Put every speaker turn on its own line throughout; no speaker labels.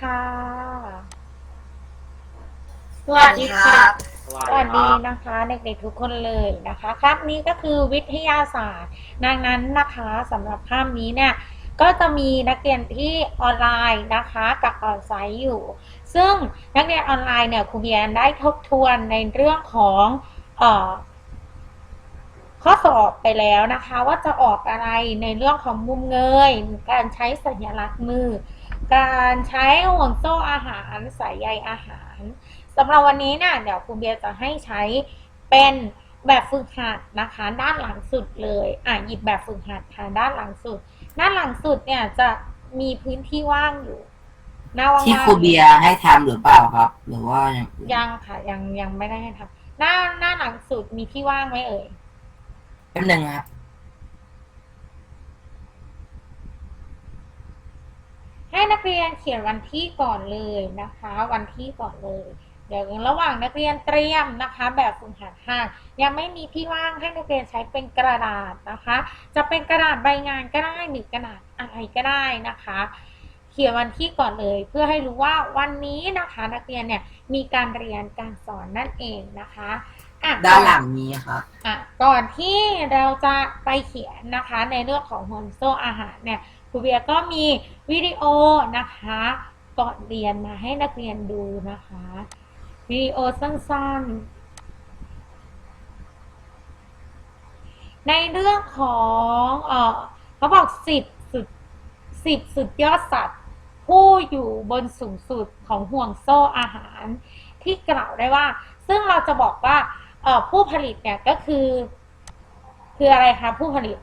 ค่ะ
สวัสดีครับ
สวัสดีนะคะเด็กๆทุกคนเลยนะคะคาบนี้ก็คือวิทยาศาสตร์ดังนั้นนะคะสำหรับคาบนี้เนี่ยก็จะมีนักเรียนที่ออนไลน์นะคะกับออนไซต์อยู่ ซึ่งนักเรียนออนไลน์เนี่ยครูเบียนได้ทบทวนในเรื่องของเอ่อข้อสอบไปแล้วนะคะ ว่าจะออกอะไรในเรื่องของมุมเงย การใช้สัญลักษณ์มือ การใช้ห่วงโซ่อาหารสายใยอาหารสำหรับวันนี้เนี่ยเดี๋ยวครูเบียร์จะให้ใช้เป็นแบบฝึกหัดนะคะ ด้านหลังสุดเลยอะหยิบแบบฝึกหัดค่ะด้านหลังสุด ด้านหลังสุดเนี่ยจะมีพื้นที่ว่างอยู่หน้าว่างๆ
ที่ครูเบียร์ให้ทำหรือเปล่าครับ หรือว่าอย่างอื่น
ยังค่ะยังยังไม่ได้ให้ทำหน้าหน้าหลังสุดมีที่ว่างไหมเอ่ย
แป๊บนึงครับ
ให้นักเรียนเขียนวันที่ก่อนเลยนะคะ วันที่ก่อนเลย เดี๋ยวระหว่างนักเรียนเตรียมนะคะ แบบฝึกหัดห้างยังไม่มีที่ว่างให้นักเรียนใช้เป็นกระดาษนะคะ จะเป็นกระดาษใบงานก็ได้หรือกระดาษอะไรก็ได้นะคะ เขียนวันที่ก่อนเลย เพื่อให้รู้ว่าวันนี้นะคะ นักเรียนเนี่ยมีการเรียนการสอนนั่นเองนะคะอะ
ด้านหลังนี้ครับ
อะ ก่อนที่เราจะไปเขียนนะคะ ในเรื่องของห่วงโซ่อาหารเนี่ย ครูเบียก็มีวิดีโอนะคะก่อนเรียนมาให้นักเรียนดูนะคะ วิดีโอสั้นๆ ในเรื่องของเออเขาบอกสิบสุดสิบสุดยอดสัตว์ ผู้อยู่บนสูงสุดของห่วงโซ่อาหาร ที่กล่าวได้ว่า ซึ่งเราจะบอกว่าผู้ผลิตเนี่ยก็คือ คืออะไรคะผู้ผลิต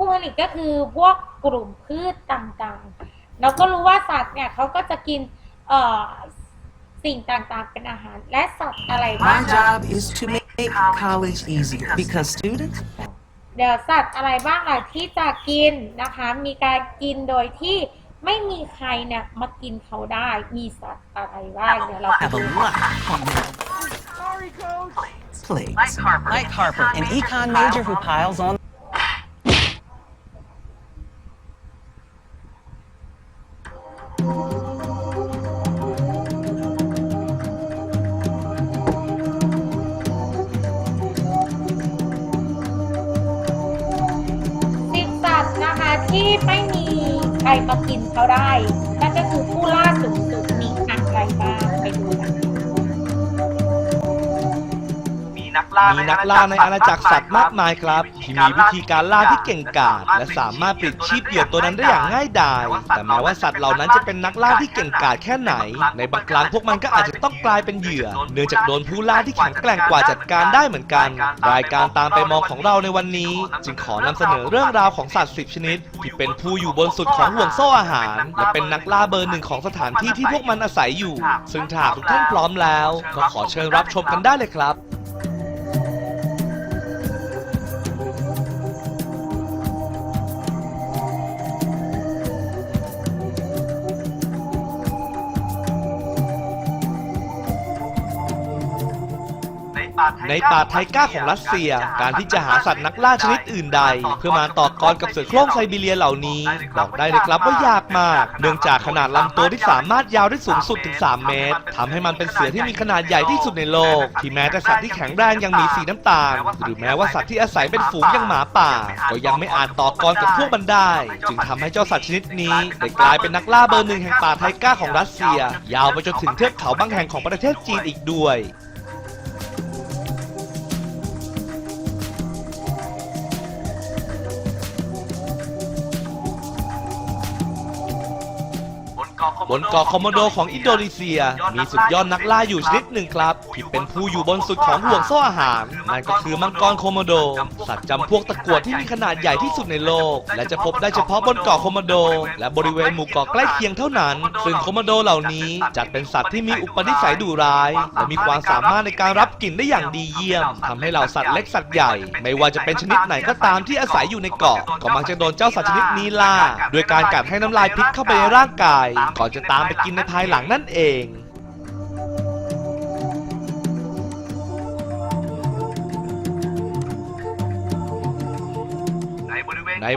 ผู้ผลิตก็คือพวกกลุ่มพืชต่างๆ เราก็รู้ว่าสัตว์เนี่ยเขาก็จะกินเอ่อสิ่งต่างๆ เป็นอาหาร และสัตว์อะไรบ้าง
My job is to make college easier because students
เดี๋ยวสัตว์อะไรบ้างล่ะที่จะกินนะคะ มีการกินโดยที่ไม่มีใครเนี่ยมากินเขาได้ มีสัตว์อะไรบ้างเดี๋ยวเราไป
have
ดู
a lot of fun. Plates.
Mike Harper. Mike Harper, an econ major who piles on
เขาได้ มีนั
กล่า
มีนักล่าในอาณาจักรสัตว์มากมายครับ ที่มีวิธีการล่าที่เก่งกาจและสามารถปลิดชีพเหยื่อตัวนั้นได้อย่างง่ายดาย แต่แม้ว่าสัตว์เหล่านั้นจะเป็นนักล่าที่เก่งกาจแค่ไหน ในบางครั้งพวกมันก็อาจจะต้องกลายเป็นเหยื่อ เนื่องจากโดนผู้ล่าที่แข็งแกร่งกว่าจัดการได้เหมือนกัน รายการตามไปมองของเราในวันนี้ จึงขอนำเสนอเรื่องราวของสัตว์10ชนิด ที่เป็นผู้อยู่บนสุดของห่วงโซ่อาหาร และเป็นนักล่าเบอร์หนึ่งของสถานที่ที่พวกมันอาศัยอยู่ ซึ่งถ้าหากทุกท่านพร้อมแล้ว ก็ขอเชิญรับชมกันได้เลยครับ
ใน
ป่าไทก้าของรัสเซีย การที่จะหาสัตว์นักล่าชนิดอื่นใด เพื่อมาต่อกรกับเสือโคร่งไซบีเรียเหล่านี้ บอกได้เลยครับว่ายากมาก เนื่องจากขนาดลำตัวที่สามารถยาวได้สูงสุดถึง 3 เมตรทำให้มันเป็นเสือที่มีขนาดใหญ่ที่สุดในโลก ที่แม้แต่สัตว์ที่แข็งแรงยังมีสีน้ำตาล หรือแม้ว่าสัตว์ที่อาศัยเป็นฝูงอย่างหมาป่า ก็ยังไม่อาจต่อกรกับพวกมันได้ จึงทำให้เจ้าสัตว์ชนิดนี้ได้กลายเป็นนักล่าเบอร์หนึ่งแห่งป่าไทก้าของรัสเซีย ยาวไปจนถึงเทือกเขาบางแห่งของประเทศจีนอีกด้วย บนเกาะคอมโมโดของอินโดนีเซีย มีสุดยอดนักล่าอยู่ชนิดหนึ่งครับ ที่เป็นผู้อยู่บนสุดของห่วงโซ่อาหาร นั่นก็คือมังกรโคโมโด สัตว์จำพวกตะกรวดที่มีขนาดใหญ่ที่สุดในโลก และจะพบได้เฉพาะบนเกาะโคโมโด และบริเวณหมู่เกาะใกล้เคียงเท่านั้น ซึ่งโคโมโดเหล่านี้จัดเป็นสัตว์ที่มีอุปนิสัยดุร้าย และมีความสามารถในการรับกลิ่นได้อย่างดีเยี่ยมทำให้เหล่าสัตว์เล็กสัตว์ใหญ่ ไม่ว่าจะเป็นชนิดไหนก็ตามที่อาศัยอยู่ในเกาะ ก็มักจะโดนเจ้าสัตว์ชนิดนี้ล่าด้วยการกัดให้น้ำลายพิษเข้าไปในร่างกายก่อนจะตามไปกินในภายหลังนั่นเอง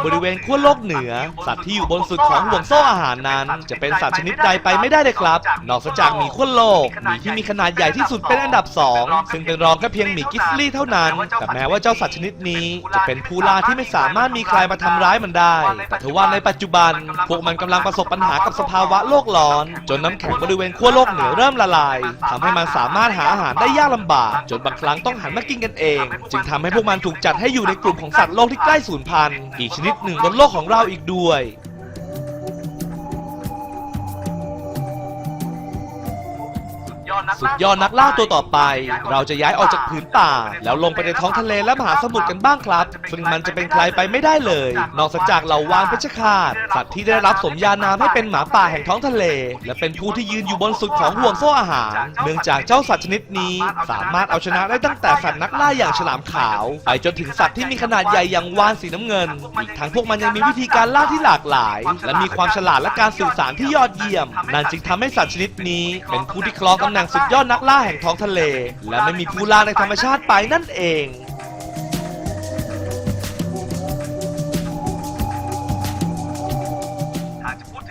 บริเวณขั้วโลกเหนือ สัตว์ที่อยู่บนสุดของห่วงโซ่อาหารนั้น จะเป็นสัตว์ชนิดใดไปไม่ได้เลยครับ นอกจากหมีขั้วโลกหมีที่มีขนาดใหญ่ที่สุดเป็นอันดับ 2 ซึ่งเป็นรองแค่เพียงหมีกิสลี่เท่านั้นแต่แม้ว่าเจ้าสัตว์ชนิดนี้ จะเป็นผู้ล่าที่ไม่สามารถมีใครมาทำร้ายมันได้ แต่ทว่าในปัจจุบัน พวกมันกำลังประสบปัญหากับสภาวะโลกร้อน จนน้ำแข็งบริเวณขั้วโลกเหนือเริ่มละลายทำให้มันสามารถหาอาหารได้ยากลำบาก จนบางครั้งต้องหันมากินกันเอง จึงทำให้พวกมันถูกจัดให้อยู่ในกลุ่มของสัตว์โลกที่ใกล้สูญพันธุ์อีกชนิดหนึ่งบนโลกของเราอีกด้วย สุดยอดนักล่าตัวต่อไป เราจะย้ายออกจากผืนป่า แล้วลงไปในท้องทะเลและมหาสมุทรกันบ้างครับ ซึ่งมันจะเป็นใครไปไม่ได้เลย นอกจากเหล่าวานเพชฌฆาตสัตว์ที่ได้รับสมญานามให้เป็นหมาป่าแห่งท้องทะเล และเป็นผู้ที่ยืนอยู่บนสุดของห่วงโซ่อาหาร เนื่องจากเจ้าสัตว์ชนิดนี้ สามารถเอาชนะได้ตั้งแต่สัตว์นักล่าอย่างฉลามขาวไปจนถึงสัตว์ที่มีขนาดใหญ่อย่างวานสีน้ำเงินอีกทั้งพวกมันยังมีวิธีการล่าที่หลากหลาย และมีความฉลาดและการสื่อสารที่ยอดเยี่ยมนั่นจึงทำให้สัตว์ชนิดนี้ เป็นผู้ที่ครองตำแหน่งสุดยอดนักล่าแห่งท้องทะเล และไม่มีผู้ล่าในธรรมชาติไปนั่นเอง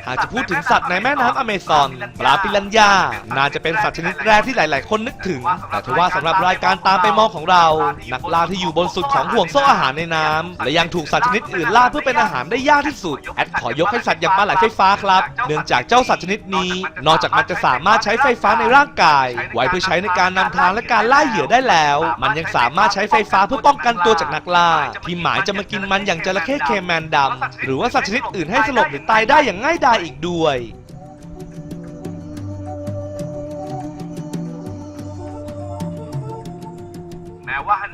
หากจะพูดถึงสัตว์ในแม่น้ำอเมซอนปลาปิรันยา น่าจะเป็นสัตว์ชนิดแรกที่หลาย ๆ คนนึกถึง แต่ทว่าสำหรับรายการตามไปมองของเรา นักล่าที่อยู่บนสุดของห่วงโซ่อาหารในน้ำและยังถูกสัตว์ชนิดอื่นล่าเพื่อเป็นอาหารได้ยากที่สุด แอดขอยกให้สัตว์อย่างปลาไหลไฟฟ้าครับ เนื่องจากเจ้าสัตว์ชนิดนี้ นอกจากมันจะสามารถใช้ไฟฟ้าในร่างกาย ไว้เพื่อใช้ในการนำทางและการล่าเหยื่อได้แล้ว มันยังสามารถใช้ไฟฟ้าเพื่อป้องกันตัวจากนักล่า ที่หมายจะมากินมันอย่างจระเข้เคแมนดำหรือว่าสัตว์ชนิดอื่นให้สลบหรือตายได้อย่างง่ายดายอีกด้วย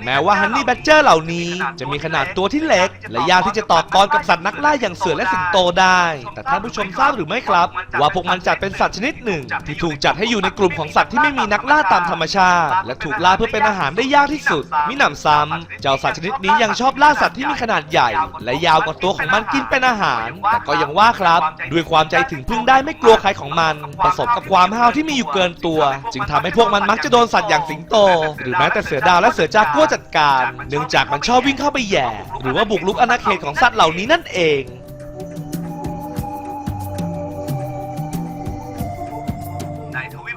แม้ว่าฮันนี่แบดเจอร์เหล่านี้ จะมีขนาดตัวที่เล็ก และยากที่จะต่อกรกับสัตว์นักล่าอย่างเสือและสิงโตได้ แต่ท่านผู้ชมทราบหรือไม่ครับ ว่าพวกมันจัดเป็นสัตว์ชนิดหนึ่ง ที่ถูกจัดให้อยู่ในกลุ่มของสัตว์ที่ไม่มีนักล่าตามธรรมชาติ และถูกล่าเพื่อเป็นอาหารได้ยากที่สุดมิหนำซ้ำเจ้าสัตว์ชนิดนี้ยังชอบล่าสัตว์ที่มีขนาดใหญ่ และยาวกว่าตัวของมันกินเป็นอาหารแต่ก็ยังว่าครับ ด้วยความใจถึงพึ่งได้ไม่กลัวใครของมันผสมกับความห้าวที่มีอยู่เกินตัว จึงทำให้พวกมันมักจะโดนสัตว์อย่างสิงโต หรือแม้แต่เสือดาวและเสือจากัวจัดการ เนื่องจากมันชอบวิ่งเข้าไปแย่ หรือว่าบุกรุกอาณาเขตของสัตว์เหล่านี้นั่นเอง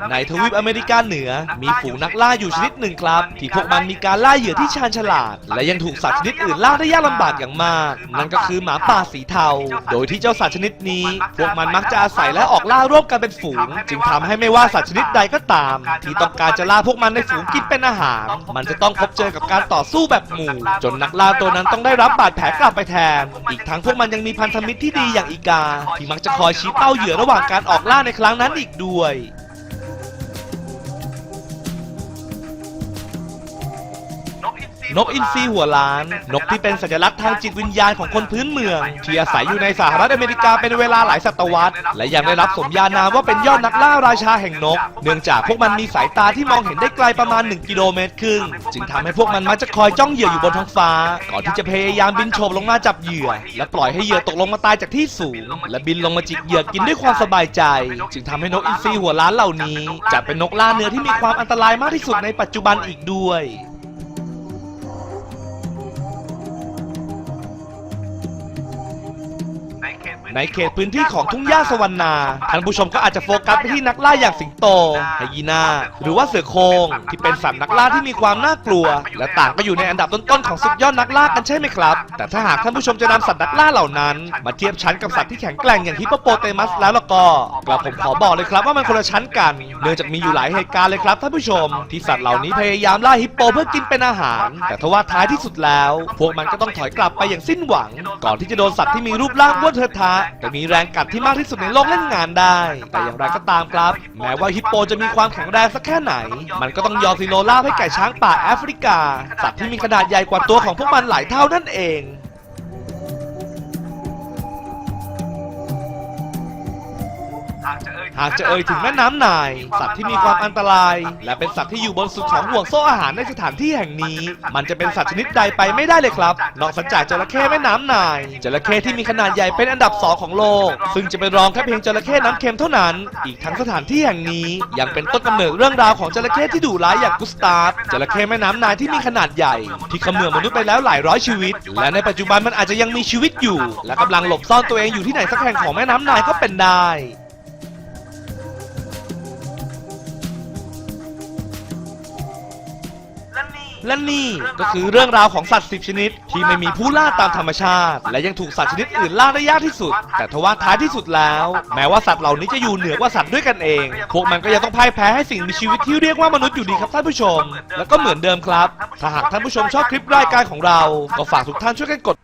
ในทวีปอเมริกาเหนือ มีฝูงนักล่าอยู่ชนิดหนึ่งครับ ที่พวกมันมีการล่าเหยื่อที่ชาญฉลาด และยังถูกสัตว์ชนิดอื่นล่าได้ยากลำบากอย่างมาก นั่นก็คือหมาป่าสีเทา โดยที่เจ้าสัตว์ชนิดนี้ พวกมันมักจะอาศัยและออกล่าร่วมกันเป็นฝูง จึงทำให้ไม่ว่าสัตว์ชนิดใดก็ตาม ที่ต้องการจะล่าพวกมันในฝูงกินเป็นอาหาร มันจะต้องพบเจอกับการต่อสู้แบบหมู่ จนนักล่าตัวนั้นต้องได้รับบาดแผลกลับไปแทน อีกทั้งพวกมันยังมีพันธมิตรที่ดีอย่างอีกา ที่มักจะคอยชี้เป้าเหยื่อระหว่างการออกล่าในครั้งนั้นอีกด้วย นกอินทรีหัวล้าน นกที่เป็นสัญลักษณ์ทางจิตวิญญาณของคนพื้นเมือง ที่อาศัยอยู่ในสหรัฐอเมริกาเป็นเวลาหลายศตวรรษ และยังได้รับสมญานามว่าเป็นยอดนักล่าราชาแห่งนก เนื่องจากพวกมันมีสายตาที่มองเห็นได้ไกลประมาณ 1 กิโลเมตรครึ่ง จึงทำให้พวกมันมักจะคอยจ้องเหยื่ออยู่บนท้องฟ้า ก่อนที่จะพยายามบินโฉบลงมาจับเหยื่อ และปล่อยให้เหยื่อตกลงมาตายจากที่สูง และบินลงมาจิกเหยื่อกินด้วยความสบายใจ จึงทำให้นกอินทรีหัวล้านเหล่านี้จัดเป็นนกล่าเนื้อที่มีความอันตรายมากที่สุดในปัจจุบันอีกด้วย ในเขตพื้นที่ของทุ่งหญ้าสวรรณาท่านผู้ชมก็อาจจะโฟกัสไปที่นักล่าอย่างสิงโตไฮยีนาหรือว่าเสือโคร่งที่เป็นสัตว์นักล่าที่มีความน่ากลัว และต่างก็อยู่ในอันดับต้นๆของสุดยอดนักล่ากันใช่ไหมครับ แต่ถ้าหากท่านผู้ชมจะนำสัตว์นักล่าเหล่านั้น มาเทียบชั้นกับสัตว์ที่แข็งแกร่งอย่างฮิปโปโปเตมัสแล้วล้วก็กระผมขอบอกเลยครับว่ามันคนละชั้นกัน เนื่องจากมีอยู่หลายเหตุการณ์เลยครับท่านผู้ชม ที่สัตว์เหล่านี้พยายามล่าฮิปโปเพื่อกินเป็นอาหาร แต่ทว่าท้ายที่สุดแล้ว พวกมันก็ต้องถอยกลับไปอย่างสิ้นหวัง ก่อนที่จะโดนสัตว์ที่มีรูปร่างบ้วนเทอะทะแต่มีแรงกัดที่มากที่สุดในโลกเล่นงานได้ แต่อย่างไรก็ตามครับ แม้ว่าฮิปโปจะมีความแข็งแรงสักแค่ไหน มันก็ต้องยอมซิโนล่าให้ไก่ช้างป่าแอฟริกา สัตว์ที่มีขนาดใหญ่กว่าตัวของพวกมันหลายเท่านั่นเอง หากจะเอ่ยถึงแม่น้ำนาย สัตว์ที่มีความอันตราย และเป็นสัตว์ที่อยู่บนสุดของห่วงโซ่อาหารในสถานที่แห่งนี้ มันจะเป็นสัตว์ชนิดใดไปไม่ได้เลยครับ นอกจากจระเข้แม่น้ำนาย จระเข้ที่มีขนาดใหญ่เป็นอันดับสองของโลก ซึ่งจะเป็นรองแค่เพียงจระเข้น้ำเค็มเท่านั้น อีกทั้งสถานที่แห่งนี้ ยังเป็นต้นกำเนิดเรื่องราวของจระเข้ที่ดุร้ายอย่างกุสตาฟจระเข้แม่น้ำนายที่มีขนาดใหญ่ ที่เขมือบมนุษย์ไปแล้วหลายร้อยชีวิต และในปัจจุบันมันอาจจะยังมีชีวิตอยู่ และกำลังหลบซ่อนตัวเองอยู่ที่ไหนสักแห่งของแม่น้ำนายก็เป็นได้ และนี่ก็คือเรื่องราวของสัตว์สิบชนิด ที่ไม่มีผู้ล่าตามธรรมชาติ และยังถูกสัตว์ชนิดอื่นล่าได้ยากที่สุด แต่ทว่าท้ายที่สุดแล้ว แม้ว่าสัตว์เหล่านี้จะอยู่เหนือกว่าสัตว์ด้วยกันเอง พวกมันก็ยังต้องพ่ายแพ้ให้สิ่งมีชีวิตที่เรียกว่ามนุษย์อยู่ดีครับท่านผู้ชม แล้วก็เหมือนเดิมครับ ถ้าหากท่านผู้ชมชอบคลิปรายการของเรา ก็ฝากทุกท่านช่วยกันกด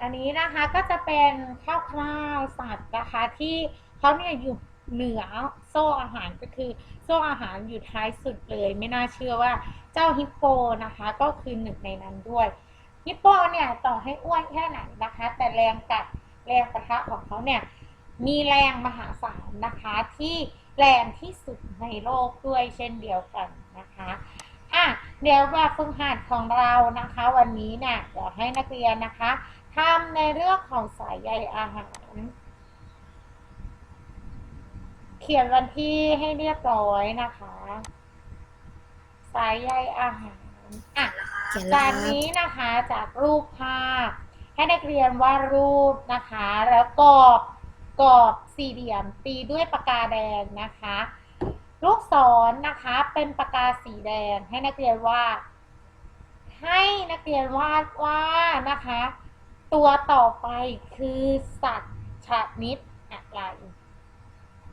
อันนี้นะคะก็จะเป็นคร่าวๆสัตว์นะคะที่เขาเนี่ยอยู่เหนือโซ่อาหารก็คือโซ่อาหารอยู่ท้ายสุดเลย ไม่น่าเชื่อว่าเจ้าฮิปโปนะคะก็คือหนึ่งในนั้นด้วยฮิปโปเนี่ยต่อให้อ้วนแค่ไหนนะคะ แต่แรงกัดแรงกระทะของเขาเนี่ยมีแรงมหาศาลนะคะที่แรงที่สุดในโลกด้วยเช่นเดียวกันนะคะอะเดี๋ยวแบบฝึกหัดของเรานะคะ วันนี้เนี่ยเดี๋ยวให้นักเรียนนะคะทำในเรื่องของสายใยอาหาร เขียนวันที่ให้เรียบร้อยนะคะสายใยอาหารอะ
เขียนแล้
จาวกนี้นะคะจากรูปภาพ ให้นักเรียนวาดรูปนะคะ แล้วกรอบกรอบสี่เหลี่ยมตีด้วยปากกาแดงนะคะ ลูกศรนะคะเป็นปากกาสีแดง ให้นักเรียนวาด ให้นักเรียนวาดว่านะคะ ตัวต่อไปคือสัตว์ชนิดอะไร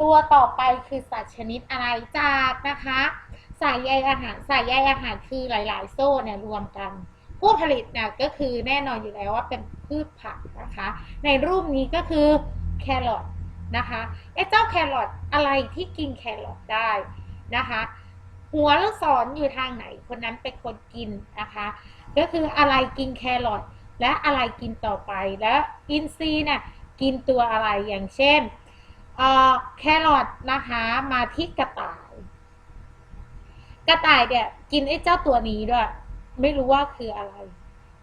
ตัวต่อไปคือสัตว์ชนิดอะไรจากนะคะสายใยอาหารสายใยอาหารคือหลาย ๆ โซ่เนี่ยรวมกัน ผู้ผลิตเนี่ยก็คือแน่นอนอยู่แล้วว่าเป็นพืชผักนะคะ ในรูปนี้ก็คือแครอทนะคะไอ้เจ้าแครอทอะไรที่กินแครอทได้นะคะหัวลูกศรอยู่ทางไหนคนนั้นเป็นคนกินนะคะ ก็คืออะไรกินแครอทและอะไรกินต่อไปและอินทรีย์เนี่ยกินตัวอะไรอย่างเช่น แครอทนะคะมาที่กระต่าย กระต่ายเนี่ยกินไอ้เจ้าตัวนี้ด้วย ไม่รู้ว่าคืออะไร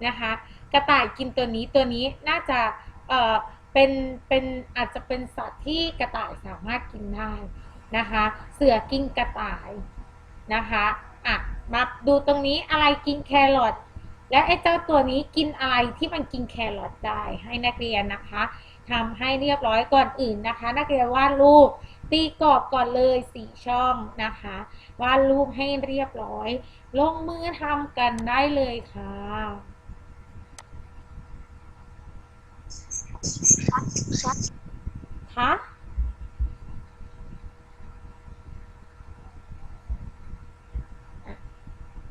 นะคะ กระต่ายกินตัวนี้ตัวนี้น่าจะเอ่อเป็นเป็นอาจจะเป็นสัตว์ที่กระต่ายสามารถกินได้นะคะ เสือกินกระต่ายนะคะอะมาดูตรงนี้อะไรกินแครอทและไอ้เจ้าตัวนี้กินอะไรที่มันกินแครอทได้ให้นักเรียนนะคะ ทำให้เรียบร้อยก่อนอื่นนะคะ นักเรียนวาดรูปตีกรอบก่อนเลยสี่ช่องนะคะวาดรูปให้เรียบร้อย ลงมือทำกันได้เลยค่ะคะ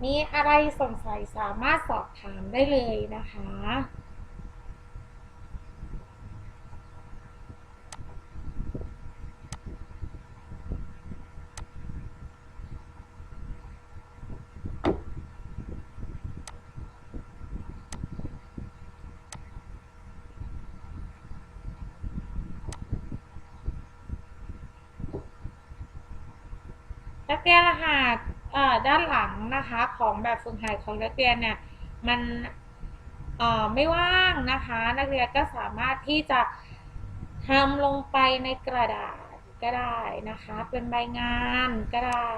มีอะไรสงสัยสามารถสอบถามได้เลยนะคะ นักเรียนรหัสด้านหลังนะคะของแบบฝึกหัดของนักเรียนเนี่ยมันไม่ว่างนะคะ นักเรียนก็สามารถที่จะทำลงไปในกระดาษก็ได้นะคะ เป็นใบงานก็ได้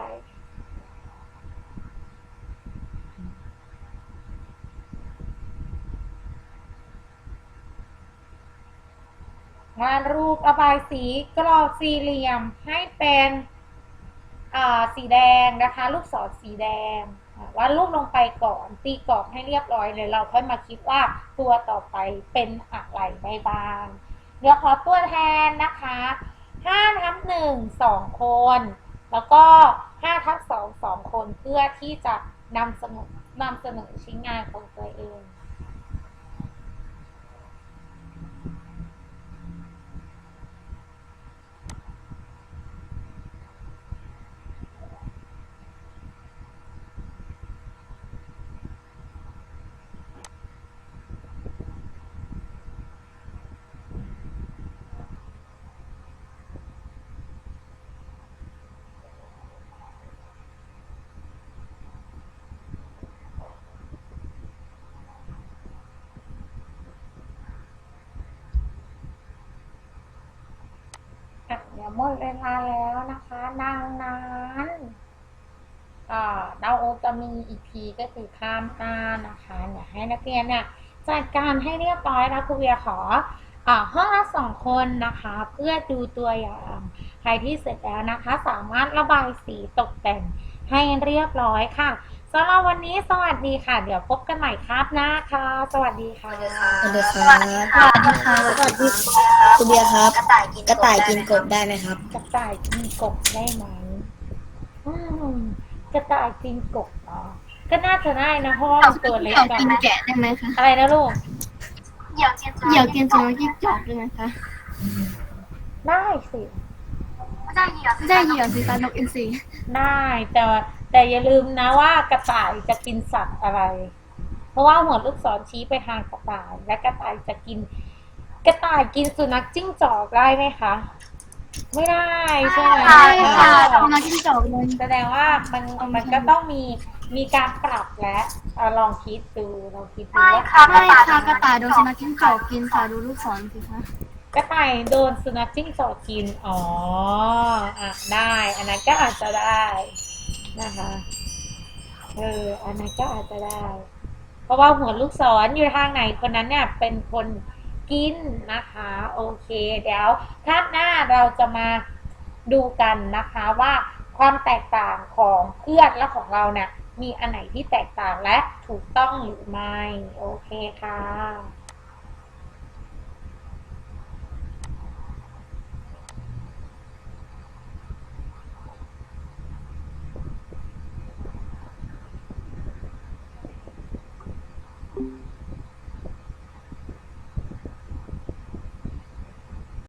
วาดรูประบายสีกรอบสี่เหลี่ยมให้เป็น สีแดงนะคะ ลูกศรสีแดงอ่าวาดรูปลงไปก่อนตีกรอบให้เรียบร้อยเลยเราค่อยมาคิดว่าตัวต่อไปเป็นอะไรได้บ้างเดี๋ยวขอตัวแทนนะคะห้าทับหนึ่งสองคน แล้วก็ห้าทับสองสองคนเพื่อที่จะนำเสนอนำเสนอชิ้นงานของตัวเอง เดี๋ยวหมดเวลาแล้วนะคะดังนั้นอ่าเราจะมีอีกทีก็คือข้ามหน้านะคะอยากให้นักเรียนเนี่ยจัดการให้เรียบร้อยแล้วครูเวียขออห้องละสองคนนะคะ เพื่อดูตัวอย่างใครที่เสร็จแล้วนะคะ สามารถระบายสีตกแต่งให้เรียบร้อยค่ะ สำหรับวันนี้สวัสดีค่ะ เดี๋ยวพบกันใหม่ครับหน้าค่ะ สวัสดีค่ะ
สวัสดีครับ สวัสดีค่ะสวัสดีคุณเบียร์ครับ กระต่ายกินกระต่ายกินกบได้ไหมครับ
กระต่ายกินกบได้ไหมอืมกระต่ายกินกบเหรอก็น่าจะได้นะเพราะว่ามันตัวเล็ก
เหยี่ยว
อะ
กินแกะได้ไหมคะ
อะไรนะลูก
เหยี่ยวกินเหยี่ยวกินสุนัขจิ้งจอกได้ไหมคะ
ได้สิ
ได้เหยี่ยวสิคะนกอินทรี
ได้แต่แต่อย่าลืมนะว่ากระต่ายจะกินสัตว์อะไร เพราะว่าหัวลูกศรชี้ไปทางกระต่าย และกระต่ายจะกิน กระต่ายกินสุนัขจิ้งจอกได้ไหมคะ ไม่ได้ใช่ไหม
ใช่ค่ะสุนัขจิ้งจอกเลย
แสดงว่ามันมันก็ต้องมีมีการปรับและเอาลองคิดดูลองคิดดูว่า
ไม่ค่ะกระต่ายโดนสุนัขจิ้งจอกกินค่ะดูลูกศรสิคะ
กระต่ายโดนสุนัขจิ้งจอกกิน อ๋ออะได้ อันนั้นก็อาจจะได้นะคะ เออ อันนั้นก็อาจจะได้ เพราะว่าหัวลูกศรอยู่ทางไหนคนนั้นเนี่ยเป็นคนกินนะคะ โอเค เดี๋ยวคาบหน้าเราจะมาดูกันนะคะว่าความแตกต่างของเพื่อนและของเราเนี่ยมีอันไหนที่แตกต่างและถูกต้องหรือไม่ โอเคค่ะ